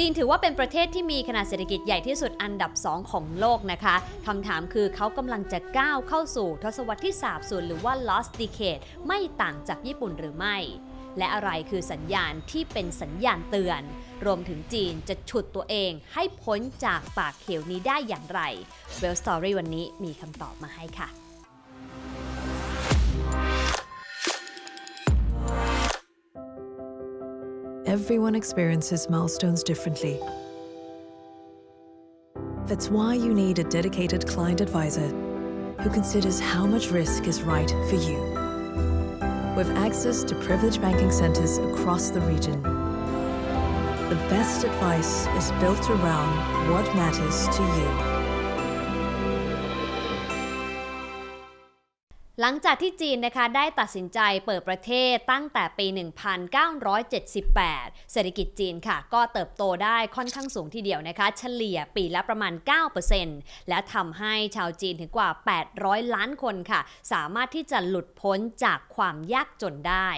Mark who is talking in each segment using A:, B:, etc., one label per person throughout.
A: จีนถือว่าเป็นประเทศที่มีขนาดเศรษฐกิจใหญ่ที่สุดอันดับ 2 ของโลกนะคะคำถามคือเขากำลังจะก้าวเข้าสู่ทศวรรษที่สาบสูญหรือว่า lost decade ไม่ต่างจากญี่ปุ่นหรือไม่ และอะไรคือสัญญาณที่เป็นสัญญาณเตือน รวมถึงจีนจะฉุดตัวเองให้พ้นจากปากเขียวนี้ได้อย่างไร Well Story วันนี้มีคำตอบมาให้ค่ะ
B: Everyone experiences milestones differently. That's why you need a dedicated client advisor who considers how much risk is right for you. With access to privileged banking centers across the region, the best advice is built around what matters to you.
A: หลังจากที่จีนนะคะได้ตัดสินใจเปิดประเทศตั้งแต่ปี 1978 เศรษฐกิจจีนค่ะ ก็เติบโตได้ค่อนข้างสูงทีเดียวนะคะ เฉลี่ยปีละประมาณ 9%และทำให้ชาวจีนถึงกว่า 800 ล้านคนค่ะ สามารถที่จะหลุดพ้นจากความยากจนได้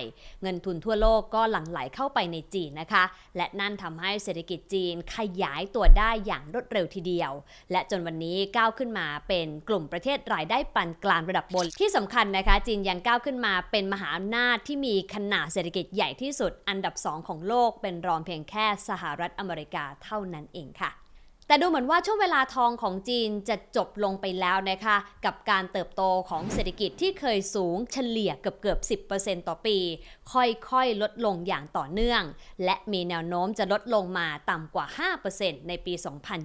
A: เงินทุนทั่วโลกก็หลั่งไหลเข้าไปในจีนนะคะ และนั่นทำให้เศรษฐกิจจีนขยายตัวได้อย่างรวดเร็วทีเดียว และจนวันนี้ก้าวขึ้นมาเป็นกลุ่มประเทศรายได้ปานกลางระดับบนที่สำำคัญนะคะ จีนยังก้าวขึ้นมาเป็นมหาอำนาจที่มีขนาดเศรษฐกิจใหญ่ที่สุด อันดับ 2 ของโลกเป็นรองเพียงแค่สหรัฐอเมริกาเท่านั้นเองค่ะแต่ดูเหมือนว่าช่วงเวลาทองของจีนจะจบลงไปแล้วนะคะ กับการเติบโตของเศรษฐกิจที่เคยสูงเฉลี่ยเกือบเกือบ 10%ต่อปี ค่อยๆ ลดลงอย่างต่อเนื่อง และมีแนวโน้มจะลดลงมาต่ำกว่า 5%ในปี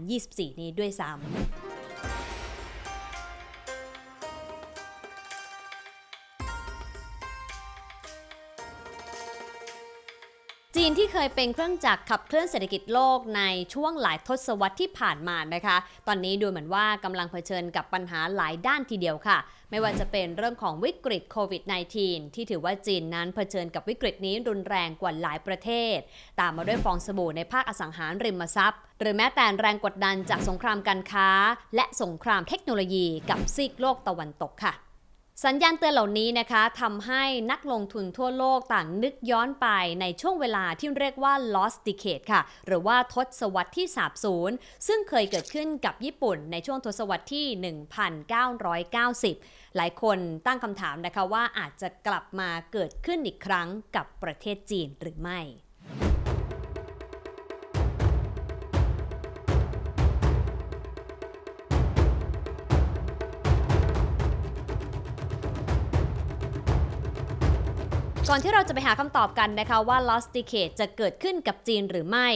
A: 2024 นี้ด้วยซ้ำ นที่เคยเป็นเครื่องจักรขับเคลื่อนเศรษฐกิจโลกในช่วงหลายทศวรรษที่ผ่านมานะคะ ตอนนี้ดูเหมือนว่ากำลังเผชิญกับปัญหาหลายด้านทีเดียวค่ะ ไม่ว่าจะเป็นเรื่องของวิกฤตโควิด -19 ที่ถือว่าจีนนั้นเผชิญกับวิกฤตนี้รุนแรงกว่าหลายประเทศ ตามมาด้วยฟองสบู่ในภาคอสังหาริมทรัพย์ หรือแม้แต่แรงกดดันจากสงครามการค้า และสงครามเทคโนโลยีกับซีกโลกตะวันตกค่ะ สัญญาณเตือนเหล่านี้นะคะทำให้นักลงทุนทั่วโลกต่างนึกย้อนไปในช่วงเวลาที่เรียกว่า lost decade ค่ะ หรือว่าทศวรรษที่สาบสูญซึ่งเคยเกิดขึ้นกับญี่ปุ่นในช่วงทศวรรษที่ 1990 หลายคนตั้งคำถามนะคะว่าอาจจะกลับมาเกิดขึ้นอีกครั้งกับประเทศจีนหรือไม่ อนที่เราจะไปหาคำตอบกันนะคะว่า lost decade จะเกิดขึ้นกับจีนหรือไม่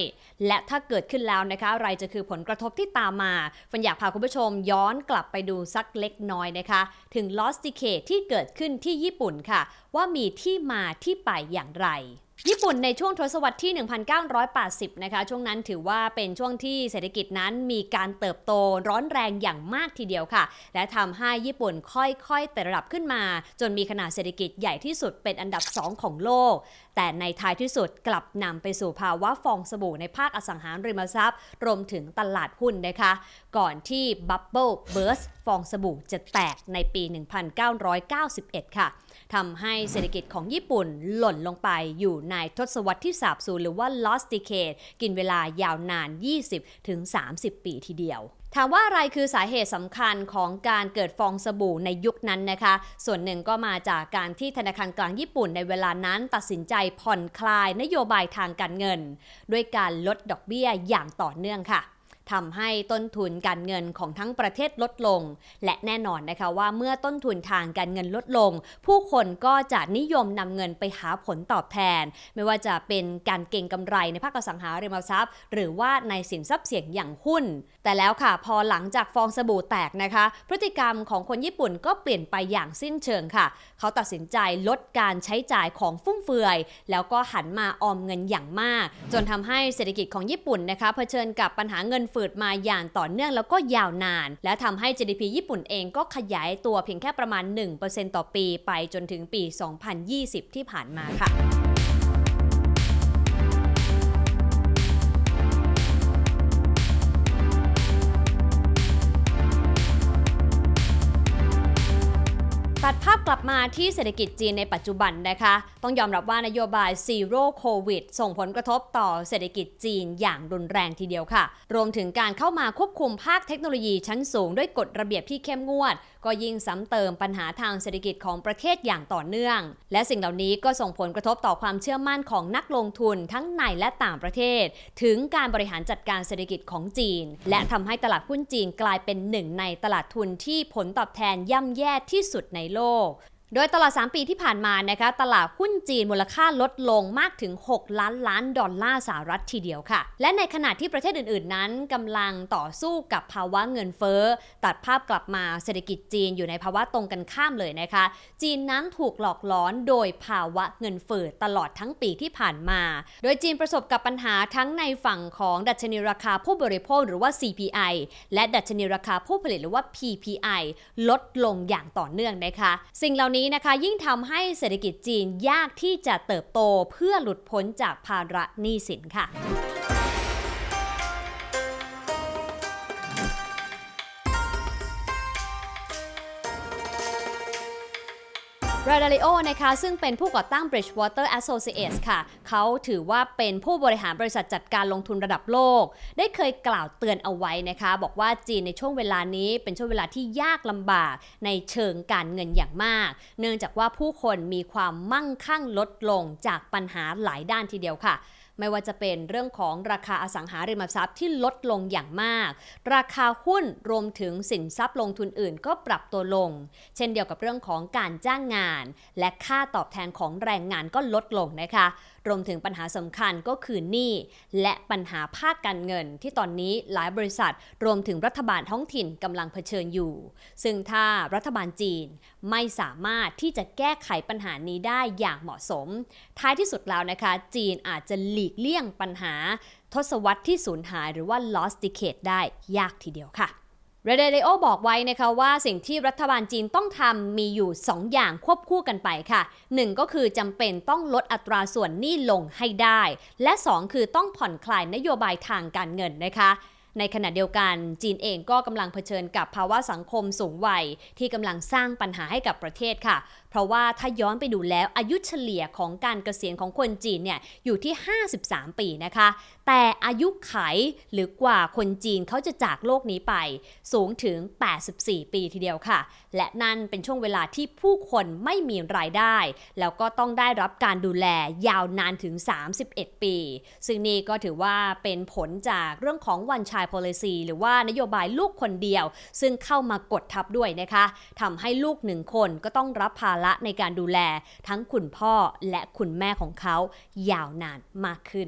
A: และถ้าเกิดขึ้นแล้วนะคะ อะไรจะคือผลกระทบที่ตามมาฟันอยากพาคุณผู้ชมย้อนกลับไปดูสักเล็กน้อยนะคะ ถึง lost decade ที่เกิดขึ้นที่ญี่ปุ่นค่ะ ว่ามีที่มาที่ไปอย่างไร ญี่ปุ่นในช่วงทศวรรษที่ 1980 นะคะ ช่วงนั้นถือว่าเป็นช่วงที่เศรษฐกิจนั้นมีการเติบโตร้อนแรงอย่างมากทีเดียวค่ะ และทำให้ญี่ปุ่นค่อยๆแต่ระดับขึ้นมา จนมีขนาดเศรษฐกิจใหญ่ที่สุดเป็นอันดับ 2 ของโลก แต่ในท้ายที่สุดกลับนำไปสู่ภาวะฟองสบู่ในภาคอสังหาริมทรัพย์ รวมถึงตลาดหุ้นนะคะ ก่อนที่บับเบิลเบิร์สฟองสบู่จะแตกในปี 1991 ค่ะทำให้เศรษฐกิจของญี่ปุ่นหล่นลงไปอยู่ในทศวรรษที่สาบสูญหรือว่า lost decade กินเวลายาวนาน 20-30 ปีทีเดียว ถามว่าอะไรคือสาเหตุสำคัญของการเกิดฟองสบู่ในยุคนั้นนะคะ ส่วนหนึ่งก็มาจากการที่ธนาคารกลางญี่ปุ่นในเวลานั้นตัดสินใจผ่อนคลายนโยบายทางการเงิน ด้วยการลดดอกเบี้ยอย่างต่อเนื่องค่ะ ทำให้ต้นทุนการเงินของทั้งประเทศลดลง และแน่นอนนะคะว่าเมื่อต้นทุนทางการเงินลดลง ผู้คนก็จะนิยมนำเงินไปหาผลตอบแทน ไม่ว่าจะเป็นการเก็งกำไรในภาคอสังหาริมทรัพย์ หรือว่าในสินทรัพย์เสี่ยงอย่างหุ้น แต่แล้วค่ะพอหลังจากฟองสบู่แตกนะคะ พฤติกรรมของคนญี่ปุ่นก็เปลี่ยนไปอย่างสิ้นเชิงค่ะ เขาตัดสินใจลดการใช้จ่ายของฟุ่มเฟือย แล้วก็หันมาออมเงินอย่างมาก จนทำให้เศรษฐกิจของญี่ปุ่นนะคะเผชิญกับปัญหาเงินเฟฝืดมาอย่างต่อเนื่องแล้วก็ยาวนาน และทำให้ GDP ญี่ปุ่นเองก็ขยายตัวเพียงแค่ประมาณ 1%ต่อปีไปจนถึงปี 2020 ที่ผ่านมาค่ะ ตัดภาพกลับมาที่เศรษฐกิจจีนในปัจจุบันนะคะ ต้องยอมรับว่านโยบาย Zero Covid ส่งผลกระทบต่อเศรษฐกิจจีนอย่างรุนแรงทีเดียวค่ะ รวมถึงการเข้ามาควบคุมภาคเทคโนโลยีชั้นสูงด้วยกฎระเบียบที่เข้มงวด ก็ยิ่งซ้ำเติมปัญหาทางเศรษฐกิจของประเทศอย่างต่อเนื่อง และสิ่งเหล่านี้ก็ส่งผลกระทบต่อความเชื่อมั่นของนักลงทุนทั้งในและต่างประเทศ ถึงการบริหารจัดการเศรษฐกิจของจีน และทำให้ตลาดหุ้นจีนกลายเป็นหนึ่งในตลาดทุนที่ผลตอบแทนย่ำแย่ที่สุดในโลก โดยตลอด 3 ปีที่ผ่านมานะคะตลาดหุ้นจีนมูลค่าลดลงมากถึง 6 ล้านล้านดอลลาร์สหรัฐทีเดียวค่ะ และในขณะที่ประเทศอื่นๆ นั้นกำลังต่อสู้กับภาวะเงินเฟ้อ ตัดภาพกลับมาเศรษฐกิจจีนอยู่ในภาวะตรงกันข้ามเลยนะคะ จีนนั้นถูกหลอกล้อนโดยภาวะเงินเฟ้อตลอดทั้งปีที่ผ่านมา โดยจีนประสบกับปัญหาทั้งในฝั่งของดัชนีราคาผู้บริโภคหรือว่า CPI และดัชนีราคาผู้ผลิตหรือว่า PPI ลดลงอย่างต่อเนื่องนะคะ สิ่งเหล่านี้นะคะยิ่งทำให้เศรษฐกิจจีนยากที่จะเติบโตเพื่อหลุดพ้นจากภาระหนี้สินค่ะ ราดาลิโอนะคะซึ่งเป็นผู้ก่อตั้ง Bridgewater Associates ค่ะ เขาถือว่าเป็นผู้บริหารบริษัทจัดการลงทุนระดับโลก ได้เคยกล่าวเตือนเอาไว้นะคะ บอกว่าจีนในช่วงเวลานี้เป็นช่วงเวลาที่ยากลำบากในเชิงการเงินอย่างมาก เนื่องจากว่าผู้คนมีความมั่งคั่งลดลงจากปัญหาหลายด้านทีเดียวค่ะ ไม่ว่าจะเป็นเรื่องของราคาอสังหาริมทรัพย์ที่ลดลงอย่างมาก ราคาหุ้นรวมถึงสินทรัพย์ลงทุนอื่นก็ปรับตัวลง เช่นเดียวกับเรื่องของการจ้างงาน และค่าตอบแทนของแรงงานก็ลดลงนะคะรวมถึงปัญหาสำคัญก็คือหนี้และปัญหาภาคการเงิน ที่ตอนนี้หลายบริษัทรวมถึงรัฐบาลท้องถิ่นกำลังเผชิญอยู่ ซึ่งถ้ารัฐบาลจีนไม่สามารถที่จะแก้ไขปัญหานี้ได้อย่างเหมาะสม ท้ายที่สุดแล้วนะคะ จีนอาจจะหลีกเลี่ยงปัญหา ทศวรรษที่สูญหายหรือว่า lost decade ได้ยากทีเดียวค่ะ เรเดเลโอบอกไว้นะคะว่าสิ่งที่รัฐบาลจีนต้องทำมีอยู่ 2 อย่างควบคู่กันไปค่ะ 1 ก็คือจำเป็นต้องลดอัตราส่วนหนี้ลงให้ได้ และ 2 คือต้องผ่อนคลายนโยบายทางการเงินนะคะในขณะเดียวกันจีนเองก็กำลังเผชิญกับภาวะสังคมสูงวัย ที่กำลังสร้างปัญหาให้กับประเทศค่ะเพราะว่าถ้าย้อนไปดูแล้วอายุเฉลี่ยของการเกษียณของคนจีนเนี่ยอยู่ที่ 53 ปีนะคะ แต่อายุไขหรือกว่าคนจีนเขาจะจากโลกนี้ไป สูงถึง 84 ปีทีเดียวค่ะ และนั่นเป็นช่วงเวลาที่ผู้คนไม่มีรายได้ แล้วก็ต้องได้รับการดูแลยาวนานถึง 31 ปี ซึ่งนี่ก็ถือว่าเป็นผลจากเรื่องของ one child policy หรือว่านโยบายลูกคนเดียว ซึ่งเข้ามากดทับด้วยนะคะทำให้ลูกหนึ่งคนก็ต้องรับภาระในการดูแลทั้งคุณพ่อและคุณแม่ของเขายาวนานมากขึ้น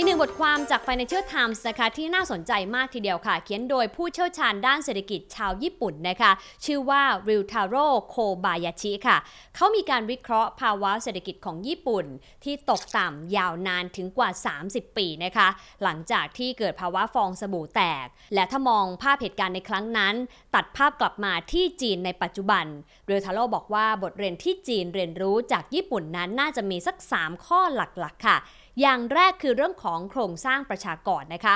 A: มีหนึ่งบทความจาก Financial Times นะคะที่น่าสนใจมากทีเดียวค่ะ เขียนโดยผู้เชี่ยวชาญด้านเศรษฐกิจชาวญี่ปุ่นนะคะ ชื่อว่าริวทาโร่โคบายาชิค่ะ เขามีการวิเคราะห์ภาวะเศรษฐกิจของญี่ปุ่น ที่ตกต่ำยาวนานถึงกว่า 30 ปีนะคะ หลังจากที่เกิดภาวะฟองสบู่แตก และถ้ามองภาพเหตุการณ์ในครั้งนั้น ตัดภาพกลับมาที่จีนในปัจจุบันริวทาโร่บอกว่าบทเรียนที่จีนเรียนรู้จากญี่ปุ่นนั้นน่าจะมีสัก 3 ข้อหลักๆ ค่ะ อย่างแรกคือเรื่องของโครงสร้างประชากรนะคะ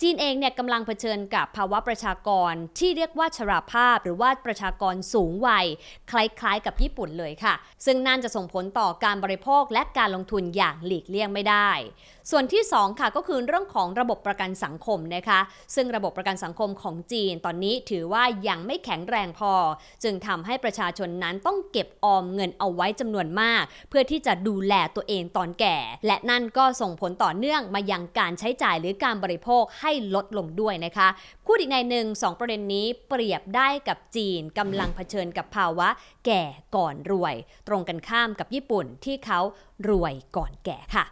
A: จีนเองเนี่ยกำลังเผชิญกับภาวะประชากรที่เรียกว่าชราภาพ หรือว่าประชากรสูงวัย คล้ายๆ กับญี่ปุ่นเลยค่ะ ซึ่งนั่นจะส่งผลต่อการบริโภคและการลงทุนอย่างหลีกเลี่ยงไม่ได้ ส่วนที่ 2 ค่ะก็คือเรื่องของระบบประกันสังคมนะคะ ซึ่งระบบประกันสังคมของจีนตอนนี้ถือว่ายังไม่แข็งแรงพอ จึงทำให้ประชาชนนั้นต้องเก็บออมเงินเอาไว้จำนวนมาก เพื่อที่จะดูแลตัวเองตอนแก่ และนั่นก็ส่งผลต่อเนื่องมายังการใช้จ่ายหรือการบริโภคใให้ลดลงด้วยนะคะพูดอีกในหนึ่งสองประเด็นนี้เปรียบได้กับจีนกำลังเผชิญกับภาวะแก่ก่อนรวย ตรงกันข้ามกับญี่ปุ่นที่เขารวยก่อนแก่ค่ะ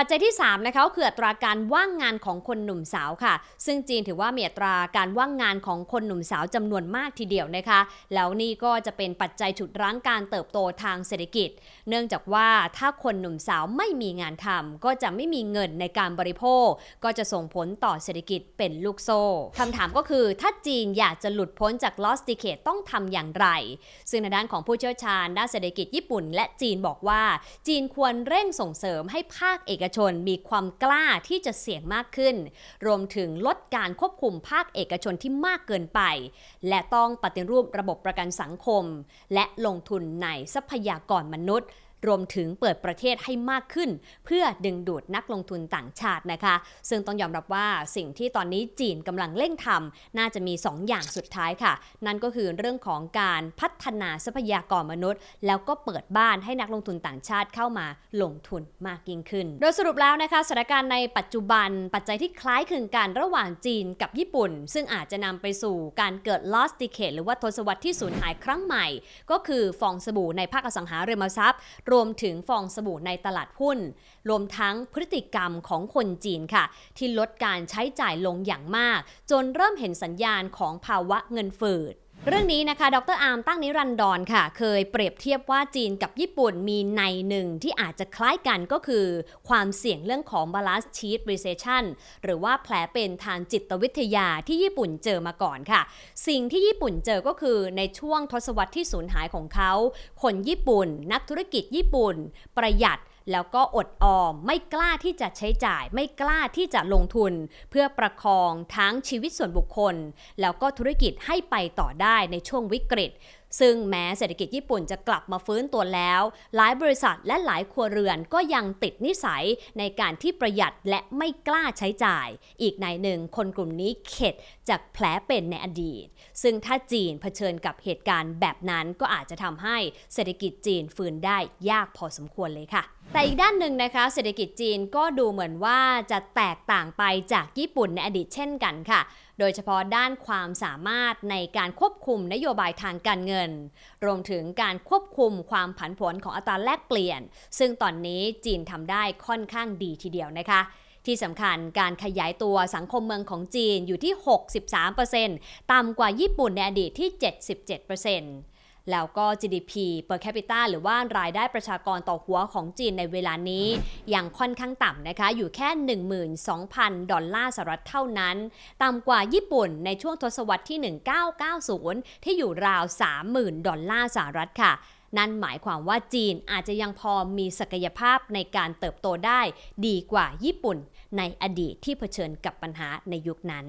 A: ปัจจัยที่3นะคะคืออัตราการว่างงานของคนหนุ่มสาวค่ะ ซึ่งจีนถือว่ามีอัตราการว่างงานของคนหนุ่มสาวจำนวนมากทีเดียวนะคะ แล้วนี่ก็จะเป็นปัจจัยฉุดรั้งการเติบโตทางเศรษฐกิจ เนื่องจากว่าถ้าคนหนุ่มสาวไม่มีงานทำก็จะไม่มีเงินในการบริโภค ก็จะส่งผลต่อเศรษฐกิจเป็นลูกโซ่คำถามก็คือถ้าจีนอยากจะหลุดพ้นจาก lost decade ต้องทำอย่างไร ซึ่งในด้านของผู้เชี่ยวชาญด้านเศรษฐกิจญี่ปุ่น และจีนบอกว่า จีนควรเร่งส่งเสริมให้ภาคเอกชนมีความกล้าที่จะเสี่ยงมากขึ้น รวมถึงลดการควบคุมภาคเอกชนที่มากเกินไป และต้องปฏิรูประบบประกันสังคม และลงทุนในทรัพยากรมนุษย์ รวมถึงเปิดประเทศให้มากขึ้น เพื่อดึงดูดนักลงทุนต่างชาตินะคะ ซึ่งต้องยอมรับว่าสิ่งที่ตอนนี้จีนกำลังเร่งทำน่าจะมี 2ออย่างสุดท้ายค่ะ นั่นก็คือเรื่องของการพัฒนาทรัพยากรมนุษย์ แล้วก็เปิดบ้านให้นักลงทุนต่างชาติเข้ามาลงทุนมากยิ่งขึ้น โดยสรุปแล้วนะคะสถานการณ์ในปัจจุบันปัจจัยที่คล้ายคลึงกันระหว่างจีนกับญี่ปุ่น ซึ่งอาจจะนำไปสู่การเกิด lost decade หรือว่าทศวรรษที่สูญหายครั้งใหม่ ก็คือฟองสบู่ในภาคอสังหาริมทรัพย์รวมถึงฟองสบู่ในตลาดหุ้น รวมทั้งพฤติกรรมของคนจีนค่ะ ที่ลดการใช้จ่ายลงอย่างมาก จนเริ่มเห็นสัญญาณของภาวะเงินฝืด เรื่องนี้นะคะ ดรอาร์มตั้งนิรันดรค่ะ เคยเปรียบเทียบว่าจีนกับญี่ปุ่นมีในหนึ่งที่อาจจะคล้ายกันก็คือ ความเสี่ยงเรื่องของ balance sheet recession หรือว่าแผลเป็นทางจิตวิทยาที่ญี่ปุ่นเจอมาก่อนค่ะ สิ่งที่ญี่ปุ่นเจอก็คือในช่วงทศวรรษที่สูญหายของเขา คนญี่ปุ่น นักธุรกิจญี่ปุ่น ประหยัด แล้วก็อดออมไม่กล้าที่จะใช้จ่าย ไม่กล้าที่จะลงทุน เพื่อประคองทั้งชีวิตส่วนบุคคล แล้วก็ธุรกิจให้ไปต่อได้ในช่วงวิกฤต ซึ่งแม้เศรษฐกิจญี่ปุ่นจะกลับมาฟื้นตัวแล้ว หลายบริษัทและหลายครัวเรือนก็ยังติดนิสัยในการที่ประหยัดและไม่กล้าใช้จ่าย อีกในหนึ่งคนกลุ่มนี้เข็ด จากแผลเป็นในอดีต ซึ่งถ้าจีนเผชิญกับเหตุการณ์แบบนั้นก็อาจจะทำให้เศรษฐกิจจีนฟื้นได้ยากพอสมควรเลยค่ะแต่อีกด้านหนึ่งนะคะ เศรษฐกิจจีนก็ดูเหมือนว่าจะแตกต่างไปจากญี่ปุ่นในอดีตเช่นกันค่ะ โดยเฉพาะด้านความสามารถในการควบคุมนโยบายทางการเงิน รวมถึงการควบคุมความผันผวนของอัตราแลกเปลี่ยน ซึ่งตอนนี้จีนทำได้ค่อนข้างดีทีเดียวนะคะ ที่สำคัญการขยายตัวสังคมเมืองของจีนอยู่ที่ 63%ต่ำกว่าญี่ปุ่นในอดีตที่ 77%แล้วก็ GDP per capita หรือว่ารายได้ประชากรต่อหัวของจีนในเวลานี้ ยังค่อนข้างต่ำนะคะ อยู่แค่ 12,000 ดอลลาร์สหรัฐเท่านั้น ต่ำกว่าญี่ปุ่นในช่วงทศวรรษที่ 1990 ที่อยู่ราว 30,000 ดอลลาร์สหรัฐค่ะ นั่นหมายความว่าจีนอาจจะยังพอมีศักยภาพในการเติบโตได้ดีกว่าญี่ปุ่น ในอดีตที่เผชิญกับปัญหาในยุคนั้น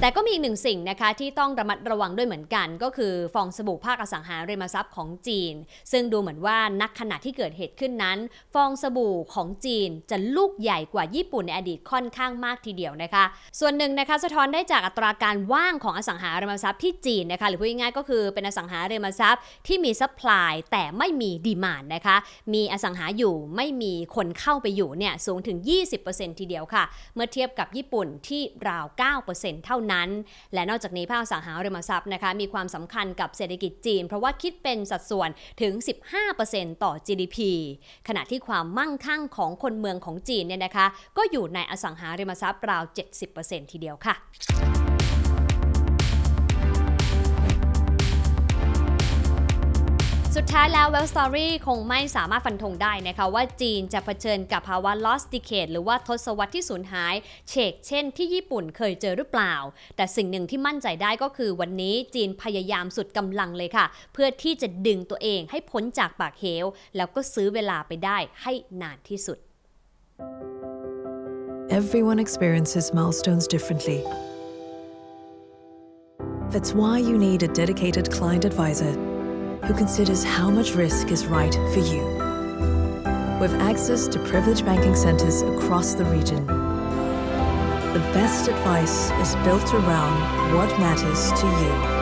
A: แต่ก็มีอีกหนึ่งสิ่งนะคะที่ต้องระมัดระวังด้วยเหมือนกัน ก็คือฟองสบู่ภาคอสังหาริมทรัพย์ของจีน ซึ่งดูเหมือนว่านักขณะที่เกิดเหตุขึ้นนั้น ฟองสบู่ของจีนจะลูกใหญ่กว่าญี่ปุ่นในอดีตค่อนข้างมากทีเดียวนะคะ ส่วนหนึ่งนะคะสะท้อนได้จากอัตราการว่างของอสังหาริมทรัพย์ที่จีนนะคะหรือพูดง่ายๆก็คือเป็นอสังหาริมทรัพย์ที่มีซัพพลายแต่ไม่มีดีมานนะคะมีอสังหาอยู่ไม่มีคนเข้าไปอยู่เนี่ยสูงถึง 20%ทีเดียวค่ะ เมื่อเทียบกับญี่ปุ่นที่ราว 9%เท่านั้น และนอกจากนี้ภาคอสังหาริมทรัพย์นะคะมีความสำคัญกับเศรษฐกิจจีน เพราะว่าคิดเป็นสัดส่วนถึง 15%ต่อ GDP ขณะที่ความมั่งคั่งของคนเมืองของจีนเนี่ยนะคะ ก็อยู่ในอสังหาริมทรัพย์ราว 70%ทีเดียวค่ะ ท้ายแล้ว Well Story คงไม่สามารถฟันธงได้นะคะว่าจีนจะเผชิญกับภาวะ lost decade หรือว่าทศวรรษที่สูญหายเฉกเช่นที่ญี่ปุ่นเคยเจอหรือเปล่า แต่สิ่งหนึ่งที่มั่นใจได้ก็คือวันนี้จีนพยายามสุดกำลังเลยค่ะ เพื่อที่จะดึงตัวเองให้พ้นจากปากเหว แล้วก็ซื้อเวลาไปได้ให้นานที่สุด
B: Everyone experiences milestones differently. That's why you need a dedicated client advisor who considers how much risk is right for you. With access to privileged banking centers across the region, the best advice is built around what matters to you.